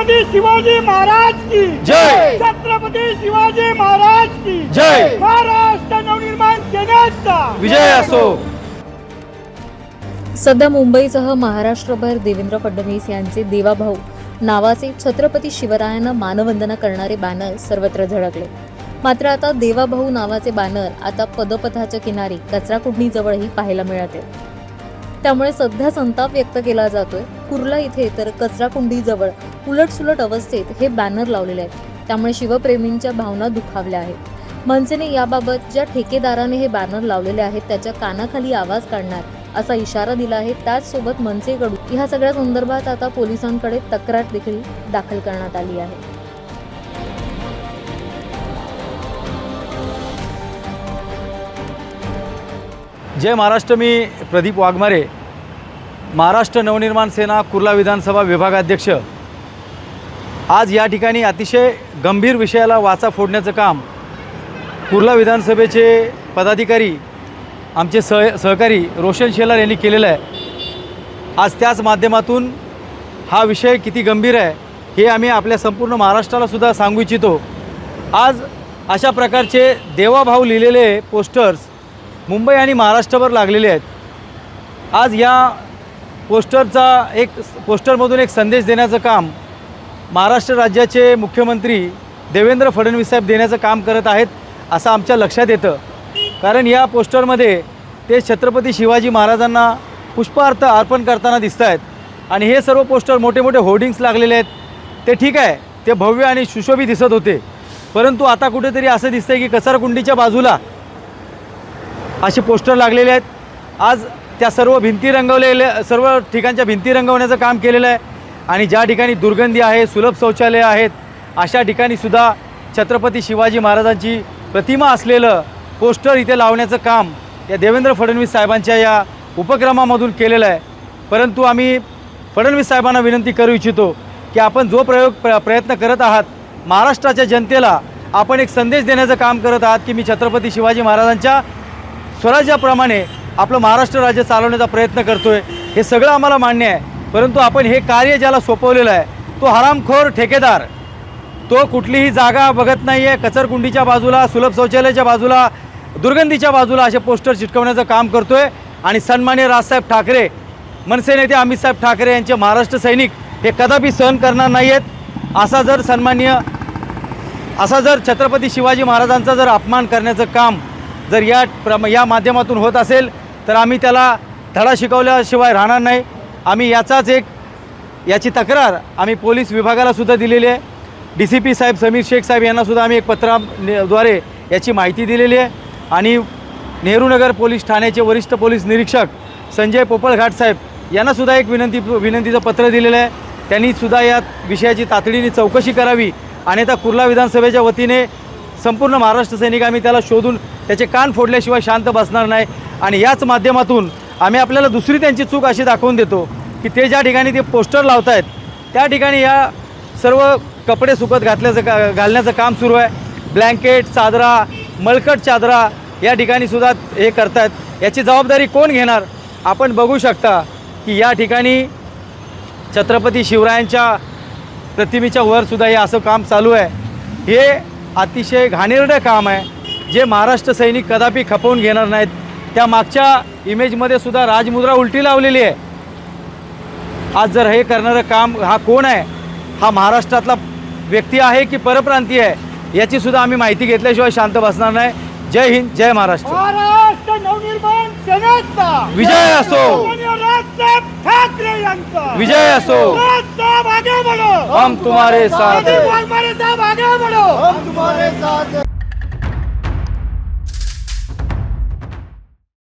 छत्रपती शिवाजी महाराज की. जय. छत्रपती शिवाजी महाराज की. जय. महाराष्ट्र नवनिर्माण सेनेचा. विजय असो. सध्या मुंबईसह महाराष्ट्रभर देवेंद्र फडणवीस यांचे देवाभाऊ नावाचे छत्रपती शिवरायांना मानवंदना करणारे बॅनर सर्वत्र झळकले. मात्र आता देवाभाऊ नावाचे बॅनर आता पदपथाच्या किनारी कचरा कुंडीजवळही पाहायला मिळते. त्यामुळे सध्या संताप व्यक्त केला जातोय. कुर्ला इथे तर कचरा कुंडीजवळ उलटसुलट अवस्थेत हे बॅनर लावलेले आहेत. त्यामुळे शिवप्रेमींच्या भावना दुखावल्या आहेत. मनसेने याबाबत ज्या ठेकेदाराने हे बॅनर लावलेले आहेत त्याच्या कानाखाली आवाज काढणार असा इशारा दिला आहे त्याचसोबत मनसेकडून. ह्या सगळ्या संदर्भात आता पोलिसांकडे तक्रार देखील दाखल करण्यात आली आहे. जय महाराष्ट्र मी प्रदीप वाघमारे. महाराष्ट्र नवनिर्माण सेना कुर्ला विधानसभा विभागाध्यक्ष. आज या ठिकाणी अतिशय गंभीर विषयाला वाचा फोडण्याचं काम कुर्ला विधानसभेचे पदाधिकारी आमचे सह सहकारी रोशन शेलार यांनी केलेलं आहे. आज त्याच माध्यमातून हा विषय किती गंभीर आहे हे आम्ही आपल्या संपूर्ण महाराष्ट्रालासुद्धा सांगू इच्छितो. आज अशा प्रकारचे देवाभाव लिहिलेले पोस्टर्स मुंबई आणि महाराष्ट्रभर लागलेले आहेत. आज या पोस्टरचा एक पोस्टरमधून एक संदेश देण्याचं काम महाराष्ट्र राज्याचे मुख्यमंत्री देवेंद्र फडणवीस साहेब देण्याचं काम करत आहेत असं आमच्या लक्षात येतं. कारण या पोस्टरमध्ये ते छत्रपती शिवाजी महाराजांना पुष्पार्थ अर्पण करताना दिसत आहेत. आणि हे सर्व पोस्टर मोठे मोठे होर्डिंग्स लागलेले आहेत. ते ठीक आहे ते भव्य आणि सुशोभी दिसत होते. परंतु आता कुठेतरी असं दिसतंय की कचरकुंडीच्या बाजूला असे पोस्टर लागलेले आहेत. आज त्या सर्व भिंती रंगवलेल्या सर्व ठिकाणच्या भिंती रंगवण्याचं काम केलेलं आहे. आणि ज्या ठिकाणी दुर्गंधी आहे सुलभ शौचालय आहेत अशा ठिकाणीसुद्धा छत्रपती शिवाजी महाराजांची प्रतिमा असलेलं पोस्टर इथे लावण्याचं काम या देवेंद्र फडणवीस साहेबांच्या या उपक्रमामधून केलेलं आहे. परंतु आम्ही फडणवीस साहेबांना विनंती करू इच्छितो की आपण जो प्रयोग प्र प्रयत्न करत आहात महाराष्ट्राच्या जनतेला आपण एक संदेश देण्याचं काम करत आहात की मी छत्रपती शिवाजी महाराजांच्या स्वराज्याप्रमाणे आपलं महाराष्ट्र राज्य चालवण्याचा प्रयत्न करतोय. हे सगळं आम्हाला मान्य आहे. परंतु आपण हे कार्य ज्याला सोपवलेलं आहे तो हरामखोर ठेकेदार. तो कुठलीही जागा बघत नाही आहे कचरकुंडीच्या बाजूला सुलभ शौचालयाच्या बाजूला दुर्गंधीच्या बाजूला असे पोस्टर चिटकवण्याचं काम करतो आहे आणि सन्मान्य राजसाहेब ठाकरे मनसे नेते अमितसाहेब ठाकरे यांचे महाराष्ट्र सैनिक हे कदापि सहन करणार नाही आहेत असा जर सन्मान्य असा जर छत्रपती शिवाजी महाराजांचा जर अपमान करण्याचं काम जर या प्रम या माध्यमातून होत असेल तर आम्ही त्याला धडा शिकवल्याशिवाय राहणार नाही. आम्ही याचाच एक याची तक्रार आम्ही पोलीस विभागाला सुद्धा दिलेली आहे. डी सी पी साहेब समीर शेख साहेब यांनासुद्धा आम्ही एक पत्राद्वारे याची माहिती दिलेली आहे. आणि नेहरूनगर पोलीस ठाण्याचे वरिष्ठ पोलीस निरीक्षक संजय पोपळघाट साहेब यांनासुद्धा एक विनंती विनंतीचं पत्र दिलेलं आहे. त्यांनीसुद्धा या विषयाची तातडीने चौकशी करावी. आणि आता कुर्ला विधानसभेच्या वतीने संपूर्ण महाराष्ट्र सैनिक आम्ही त्याला शोधून त्याचे कान फोडल्याशिवाय शांत बसणार नाही. आणि याच माध्यमातून आम्ही आपल्याला दुसरी त्यांची चूक अशी दाखवून देतो की ते ज्या ठिकाणी ते पोस्टर लावत आहेत त्या ठिकाणी या सर्व कपडे सुकत घातल्याचं का घालण्याचं काम सुरू आहे. ब्लँकेट चादरा मळकट चादरा या ठिकाणी सुद्धा हे करतायत. याची जबाबदारी कोण घेणार? आपण बघू शकता की या ठिकाणी छत्रपती शिवरायांच्या प्रतिमेच्या वरसुद्धा हे असं काम चालू आहे. हे अतिशय घाणेरडं काम आहे. जे महाराष्ट्र सैनिक कदापि खपवून घेणार नाहीत. त्या मागच्या इमेजमध्ये सुद्धा राजमुद्रा उलटी लावलेली आहे. आज जर हे करणारं काम हा कोण आहे? हा महाराष्ट्रातला व्यक्ती आहे की परप्रांतीय आहे? याची सुद्धा आम्ही माहिती घेतल्याशिवाय शांत बसणार नाही. जय हिंद जय महाराष्ट्र. विजय असो. ठाकरे यांचा विजय असो. हम तुम्हारे साथ हैं. साहेब आगे बढ़ो